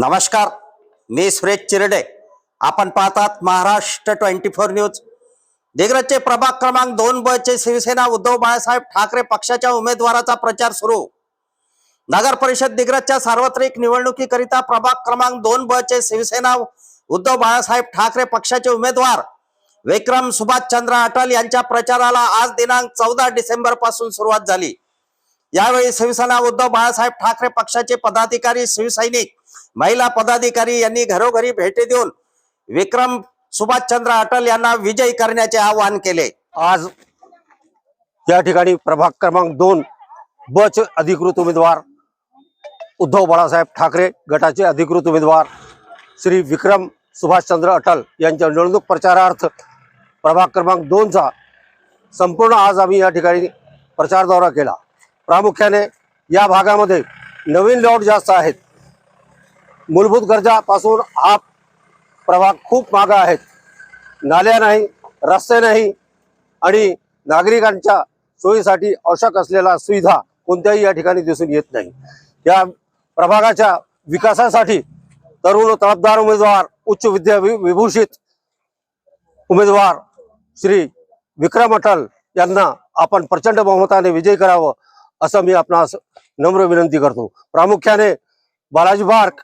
नमस्कार मी सुरेश चिरडे. आपण पाहतात महाराष्ट्र ट्वेंटी फोर न्यूज. दिग्रजचे प्रभाग क्रमांक दोन ब चे शिवसेना उद्धव बाळासाहेब ठाकरे पक्षाच्या उमेदवाराचा प्रचार सुरू. नगर परिषद दिग्रजच्या सार्वत्रिक निवडणुकीकरिता प्रभाग क्रमांक दोन ब चे शिवसेना उद्धव बाळासाहेब ठाकरे पक्षाचे उमेदवार विक्रम सुभाषचंद्र अटल यांच्या प्रचाराला आज दिनांक चौदा डिसेंबरपासून सुरुवात झाली. यावेळी शिवसेना उद्धव बाळासाहेब ठाकरे पक्षाचे पदाधिकारी शिवसैनिक महिला पदाधिकारी यांनी घरोघरी भेटी देऊन विक्रम सुभाषचंद्र अटल यांना विजयी करण्याचे आवाहन केले. आज या ठिकाणी प्रभाग क्रमांक दोन बच अधिकृत उमेदवार उद्धव बाळासाहेब ठाकरे गटाचे अधिकृत उमेदवार श्री विक्रम सुभाषचंद्र अटल यांच्या निवडणूक प्रचारार्थ प्रभाग क्रमांक दोनचा संपूर्ण आज आम्ही या ठिकाणी प्रचार दौरा केला. प्रामुख्याने या भागामध्ये नवीन लॉट जास्त आहेत. मूलभूत गरजापासून हा प्रभाग खूप मागा आहेत. नाल्या नाही रस्ते नाही आणि नागरिकांच्या सोयीसाठी आवश्यक असलेल्या सुविधा कोणत्याही या ठिकाणी दिसून येत नाही. या प्रभागाच्या विकासासाठी तरुण तडफदार उमेदवार उच्च विद्या वि- विभूषित उमेदवार श्री विक्रम अटल यांना आपण प्रचंड बहुमताने विजय करावं असं मी आपणास नम्र विनंती करतो. प्रामुख्याने बालाजी पार्क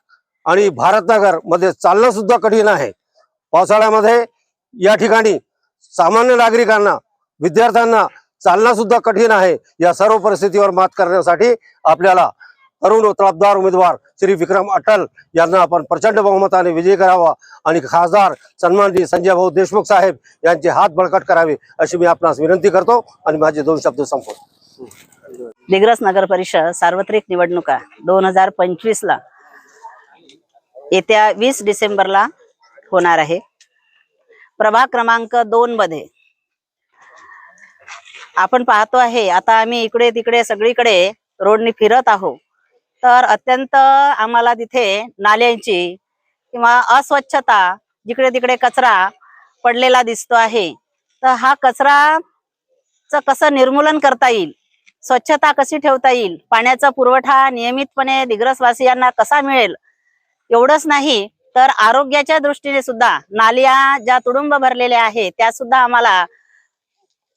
आणि भारतनगरमध्ये चालणं सुद्धा कठीण आहे. पावसाळ्यामध्ये या ठिकाणी सामान्य नागरिकांना विद्यार्थ्यांना चालणं सुद्धा कठीण आहे. या सर्व परिस्थितीवर मात करण्यासाठी आपल्याला तरुण व उमेदवार श्री विक्रम अटल यांना आपण प्रचंड बहुमताने विजय करावा आणि खासदार सन्माननीय संजय भाऊ देशमुख साहेब यांचे हात बळकट करावे अशी मी आपणास विनंती करतो आणि माझे दोन शब्द संपवतो. दिग्रस नगर परिषद सार्वत्रिक निवडणुका दोन हजार पंचवीस ला येत्या वीस डिसेंबरला होणार आहे. प्रभाग क्रमांक दोन मध्ये आपण पाहतो आहे आता आम्ही इकडे तिकडे सगळीकडे रोडनी फिरत आहोत. तर अत्यंत आम्हाला तिथे नाल्यांची किंवा अस्वच्छता जिकडे तिकडे कचरा पडलेला दिसतो आहे. तर हा कचराचं कसं निर्मूलन करता येईल? स्वच्छता कशी ठेवता येईल? पाण्याचा पुरवठा नियमितपणे दिग्रसवासियांना कसा मिळेल? एवढंच नाही तर आरोग्याच्या दृष्टीने सुद्धा नाल्या ज्या तुडुंब भरलेल्या आहेत त्या सुद्धा आम्हाला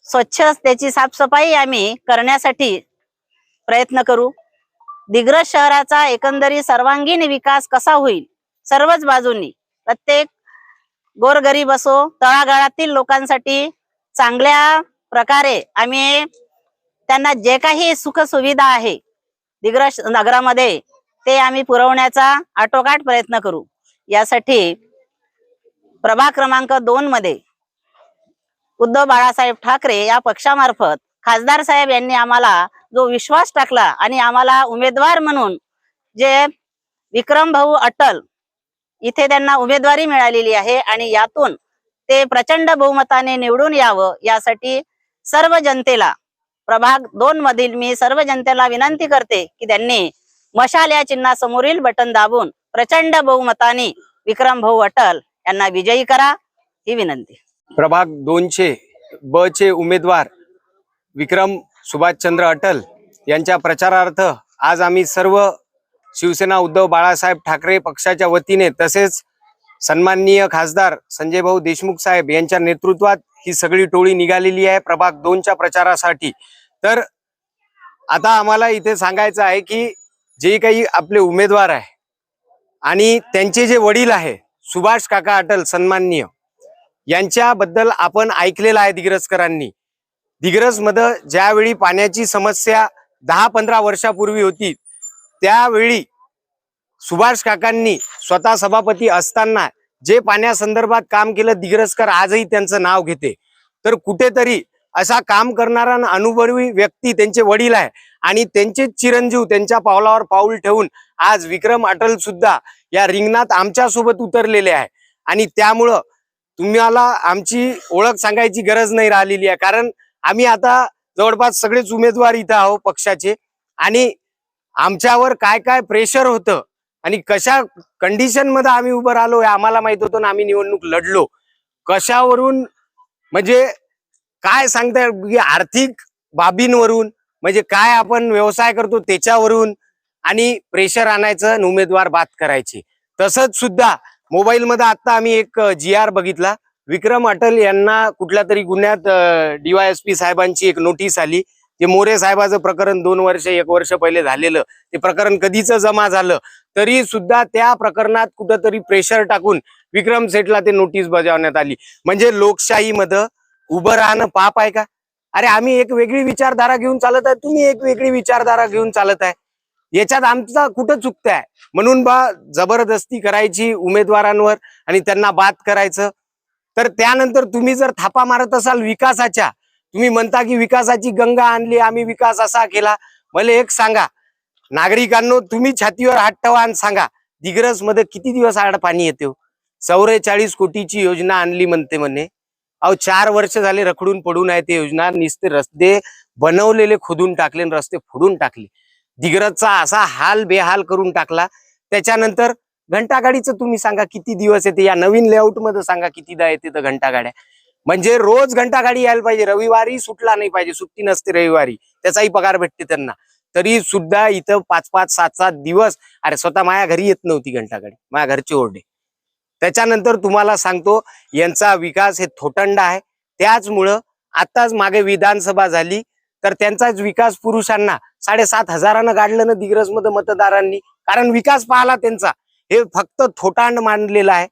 स्वच्छ त्याची साफसफाई आम्ही करण्यासाठी प्रयत्न करू. दिग्रस शहराचा एकंदरीत सर्वांगीण विकास कसा होईल सर्वच बाजूंनी प्रत्येक गोरगरीब असो तळागाळातील लोकांसाठी चांगल्या प्रकारे आम्ही त्यांना जे काही सुख सुविधा आहे दिग्रस नगरामध्ये ते आम्ही पुरवण्याचा आटोकाट प्रयत्न करू. यासाठी प्रभाग क्रमांक दोन मध्ये उद्धव बाळासाहेब ठाकरे या पक्षामार्फत खासदार साहेब यांनी आम्हाला जो विश्वास टाकला आणि आम्हाला उमेदवार म्हणून जे विक्रम भाऊ अटल इथे त्यांना उमेदवारी मिळालेली आहे आणि यातून ते प्रचंड बहुमताने निवडून यावं यासाठी सर्व जनतेला प्रभाग दोन मधील मी सर्व जनतेला विनंती करते की त्यांनी मशाल या चिन्हासमोरील बटन दाबून प्रचंड बहुमताने विक्रम भाऊ अटल यांना विजयी करा ही विनंती. प्रभाग दोनचे ब चे उमेदवार विक्रम सुभाषचंद्र अटल यांच्या प्रचारार्थ आज आम्ही सर्व शिवसेना उद्धव बाळासाहेब ठाकरे पक्षाच्या वतीने तसेच सन्माननीय खासदार संजय भाऊ देशमुख साहेब यांच्या नेतृत्वात ही सगळी टोळी निघालेली आहे प्रभाग दोनच्या प्रचारासाठी. तर आता आम्हाला इथे सांगायचं आहे की जे काही आपले उमेदवार आहे आणि त्यांचे जे वडील आहे सुभाष काका अटल सन्माननीय यांच्याबद्दल आपण ऐकलेलं आहे दिग्रजकरांनी. दिग्रजमध्ये ज्यावेळी पाण्याची समस्या दहा पंधरा वर्षापूर्वी होती त्यावेळी सुभाष काकांनी स्वतः सभापती असताना जे पाण्यासंदर्भात काम केलं दिग्रजकर आजही त्यांचं नाव घेते. तर कुठेतरी असा काम करणारा अनुभवी व्यक्ती त्यांचे वडील आहे आणि त्यांचेच चिरंजीव त्यांच्या पावलावर पाऊल ठेवून आज विक्रम अटल सुद्धा या रिंगणात आमच्यासोबत उतरलेले आहे. आणि त्यामुळं तुम्हाला आमची ओळख सांगायची गरज नाही राहिलेली आहे. कारण आम्ही आता जवळपास सगळेच उमेदवार इथं आहोत पक्षाचे. आणि आमच्यावर काय काय प्रेशर होतं आणि कशा कंडिशनमध्ये आम्ही उभं राहिलो हे आम्हाला माहीत होतं ना आम्ही निवडणूक लढलो. कशावरून म्हणजे काय सांगता आर्थिक बाबींवरून म्हणजे काय आपण व्यवसाय करतो त्याच्यावरून आणि प्रेशर आणायचं आणि उमेदवार बात करायचे. तसंच सुद्धा मोबाईल मध्ये आता आम्ही एक जी आर बघितला. विक्रम अटल यांना कुठल्या तरी गुन्ह्यात डीवायएसपी साहेबांची एक नोटीस आली. ते मोरे साहेबाचं प्रकरण दोन वर्ष एक वर्ष पहिले झालेलं. ते प्रकरण कधीच जमा झालं. तरी सुद्धा त्या प्रकरणात कुठंतरी प्रेशर टाकून विक्रम सेठला ते नोटीस बजावण्यात आली. म्हणजे लोकशाहीमध्ये उभं राहणं पाप आहे का? अरे आम्ही एक वेगळी विचारधारा घेऊन चालत आहे तुम्ही एक वेगळी विचारधारा घेऊन चालत आहे. याच्यात आमचा कुठं चुकताय म्हणून बा जबरदस्ती करायची उमेदवारांवर आणि त्यांना बाद करायचं. तर त्यानंतर तुम्ही जर थापा मारत असाल विकासाच्या तुम्ही म्हणता की विकासाची गंगा आणली आम्ही विकास असा केला. मला एक सांगा नागरिकांनो तुम्ही छातीवर हात ठेवा आणि सांगा दिग्रसमध्ये किती दिवस आड पाणी येते हो? चौवेचाळीस कोटीची योजना आणली म्हणते म्हणे. अहो चार वर्ष झाले रखडून पडून आहे ते योजना. नुसते रस्ते बनवलेले खोदून टाकले आणि रस्ते फोडून टाकले. दिग्रजचा असा हाल बेहाल करून टाकला. त्याच्यानंतर घंटागाडीचं तुम्ही सांगा किती दिवस येते? या नवीन लेआउटमध्ये सांगा कितीदा येते तर घंटागाड्या? म्हणजे रोज घंटागाडी यायला पाहिजे. रविवारी सुटला नाही पाहिजे. सुट्टी नसते रविवारी. त्याचाही पगार भेटते त्यांना. तरी सुद्धा इथं पाच पाच सात सात दिवस अरे स्वतः माझ्या घरी येत नव्हती घंटागाडी. माझ्या घरचे ओरडे. त्याच्यानंतर तुम्हाला सांगतो यांचा विकास हे थोटंड आहे. त्याचमुळं आताच मागे विधानसभा झाली तर त्यांचाच विकास पुरुषांना साडेसात हजारानं गाडलं ना दिग्रजमध्ये मतदारांनी. कारण विकास पाहला त्यांचा. हे फक्त थोटांड मांडलेला आहे.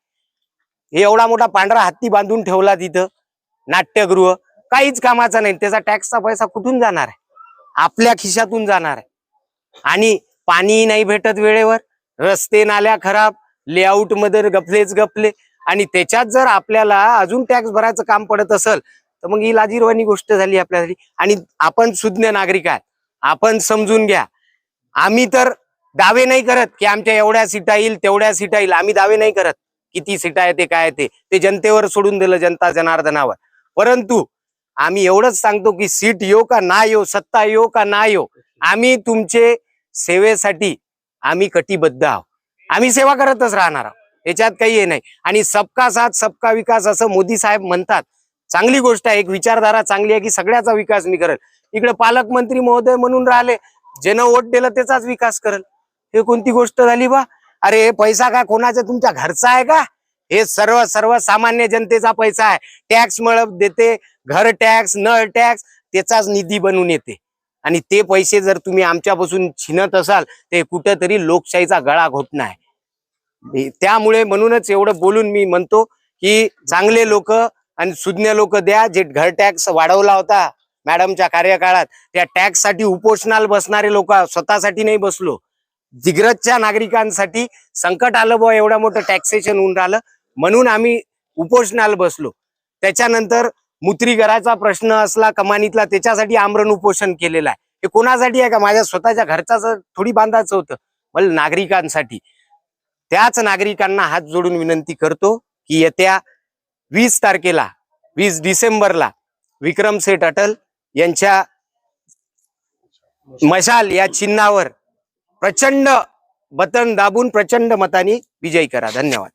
हे एवढा मोठा पांढरा हत्ती बांधून ठेवला तिथं नाट्यगृह. काहीच कामाचा नाही. त्याचा टॅक्सचा पैसा कुठून जाणार आहे? आपल्या खिशातून जाणार आहे. आणि पाणी नाही भेटत वेळेवर. रस्ते नाल्या खराब. लेआउटमध्ये गपलेच गपले. आणि त्याच्यात जर आपल्याला अजून टॅक्स भरायचं काम पडत असेल तर मग ही लाजीरवाणी गोष्ट झाली आपल्यासाठी. आणि आपण सुज्ञ नागरिक आहात. आपण समजून घ्या. आम्ही तर दावे नाही करत की आमच्या एवढ्या सीटा येईल तेवढ्या सीटा येईल. आम्ही दावे नाही करत किती सीटा येते काय येते ते जनतेवर सोडून दिलं जनता जनार्दनावर. परंतु आम्ही एवढंच सांगतो की सीट येऊ का ना येऊ सत्ता येऊ का ना येऊ आम्ही तुमचे सेवेसाठी आम्ही कटिबद्ध आहोत. आम्ही सेवा करतच राहणार आहोत. याच्यात काही हे नाही. आणि सबका साथ सबका विकास असं मोदी साहेब म्हणतात. चांगली गोष्ट आहे. एक विचारधारा चांगली आहे की सगळ्याचा विकास मी करेल. इकडे पालकमंत्री महोदय म्हणून राहिले ज्यानं वोट दिलं त्याचाच विकास करेल. हे कोणती गोष्ट झाली बा? अरे हे पैसा काय कोणाचा? तुमच्या घरचा आहे का? हे सर्व सर्व सामान्य जनतेचा पैसा आहे. टॅक्स मिळत देते. घर टॅक्स नळ टॅक्स त्याचाच निधी बनून येते. आणि ते पैसे जर तुम्ही आमच्यापासून छिनत असाल ते कुठेतरी लोकशाहीचा गळा घोटणं आहे त्यामुळे म्हणूनच एवढं बोलून मी म्हणतो की चांगले लोक आणि सुज्ञ लोक द्या जे घर टॅक्स वाढवला होता मॅडमच्या कार्यकाळात त्या टॅक्ससाठी उपोषणाला बसणारे लोक स्वतःसाठी नाही बसलो. दिग्रजच्या नागरिकांसाठी संकट आलं बुवा एवढं मोठं टॅक्सेशन होऊन राहिलं. म्हणून आम्ही उपोषणाला बसलो. त्याच्यानंतर मुत्रीगराचा प्रश्न असला कमानीतला त्याच्यासाठी आमरण उपोषण केलेलं आहे. हे कोणासाठी आहे का? माझ्या स्वतःच्या घरचाच थोडी बांधायचं होतं. मला नागरिकांसाठी. त्याच नागरिकांना हात जोडून विनंती करतो की येत्या वीस तारखेला वीस डिसेंबरला विक्रम सेठ अटल यांच्या मशाल या चिन्हावर प्रचंड बटन दाबून प्रचंड मताने विजयी करा. धन्यवाद.